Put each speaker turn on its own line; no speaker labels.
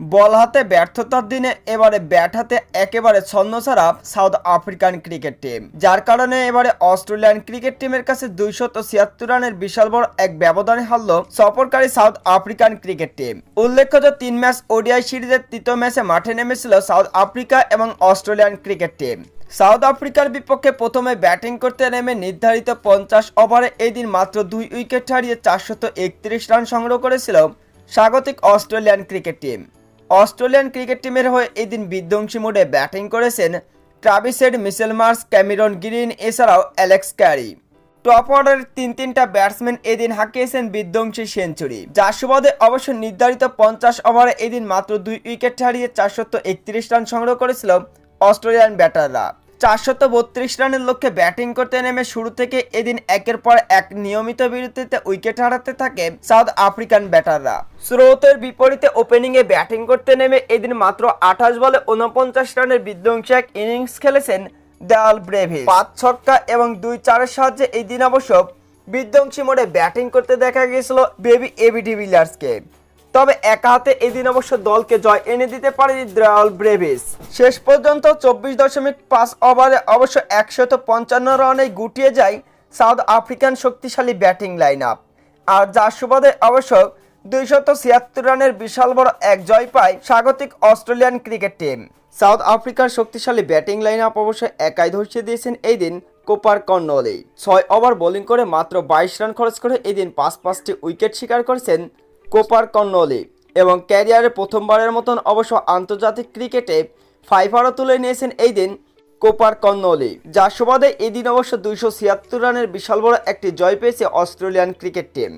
বল হাতে ব্যর্থতার দিনে, এবারে ব্যাট হাতে একেবারে ছন্নছাড়া সাউথ আফ্রিকান ক্রিকেট টিম। যার কারণে এবারে অস্ট্রেলিয়ান ক্রিকেট টিমের কাছে দুইশত ছিয়াত্তর রানের বিশাল বড় এক ব্যবধানে হারল সফরকারী সাউথ আফ্রিকান ক্রিকেট টিম। উল্লেখ্য যে, তিন ম্যাচ ওডিআই সিরিজের তৃতীয় ম্যাচে মাঠে নেমেছিল সাউথ আফ্রিকা এবং অস্ট্রেলিয়ান ক্রিকেট টিম। সাউথ আফ্রিকার বিপক্ষে প্রথমে ব্যাটিং করতে নেমে নির্ধারিত পঞ্চাশ ওভারে এই দিন মাত্র দুই উইকেট হারিয়ে চারশত একত্রিশ রান সংগ্রহ করেছিল স্বাগতিক Australian cricket team. Australian cricket টিমের হয়ে এদিন বিধ্বংসী মোডে ব্যাটিং করেছেন Travis Head Mitchell Marsh Cameron Green, এছাড়াও অ্যালেক্স ক্যারি। টপ অর্ডারের তিন তিনটা ব্যাটসম্যান এদিন হাঁকিয়েছেন বিধ্বংসী সেঞ্চুরি। যার সুবাদে অবশ্য নির্ধারিত পঞ্চাশ ওভারে এদিন মাত্র দুই উইকেট হারিয়ে চারশত একত্রিশ রান সংগ্রহ করেছিল অস্ট্রেলিয়ান ব্যাটাররা। চারশত বত্রিশ রানের লক্ষ্যে ব্যাটিং করতে নেমে শুরু থেকে এদিন একের পর এক নিয়মিত বিরতিতে উইকেট হারাতে থাকে সাউথ আফ্রিকান ব্যাটাররা। স্রোতের বিপরীতে ওপেনিংয়ে ব্যাটিং করতে নেমে এদিন মাত্র আঠাশ বলে উনপঞ্চাশ রানের বিধ্বংসী এক ইনিংস খেলেছেন দেয়াল ব্রেভি পাঁচ ছক্কা এবং দুই চারের সাহায্যে এই দিন অবশ্য বিধ্বংসী মোড়ে ব্যাটিং করতে দেখা গিয়েছিল বেবি এবি ডিভিলিয়ার্সকে তবে একা হাতে এদিন অবশ্য দলকে জয় এনে দিতে পারে দ্রাল ব্রেভিস। শেষ পর্যন্ত চব্বিশ দশমিক পাঁচ ওভারে অবশ্য একশত পঞ্চান্ন রানে গুটিয়ে যায় সাউথ আফ্রিকান শক্তিশালী ব্যাটিং লাইন আপ আর যার সুবাদে অবশ্য দুইশত ছিয়াত্তর রানের বিশাল বড় এক জয় পায় স্বাগতিক অস্ট্রেলিয়ান ক্রিকেট টিম। সাউথ আফ্রিকার শক্তিশালী ব্যাটিং লাইন আপ অবশ্য একাই ধসিয়ে দিয়েছেন এই দিন কোপার কর্নলে ছয় ওভার বোলিং করে মাত্র বাইশ রান খরচ করে এদিন পাঁচ পাঁচটি উইকেট শিকার করেছেন কোপার কর্নলে এবং ক্যারিয়ারে প্রথমবারের মতন অবশ্য আন্তর্জাতিক ক্রিকেটে ফাইভারও তুলে নিয়েছেন এই দিন কোপার কর্নলে যার সুবাদে এদিন অবশ্য দুইশো ছিয়াত্তর রানের বিশাল বড় একটি জয় পেয়েছে অস্ট্রেলিয়ান ক্রিকেট টিম।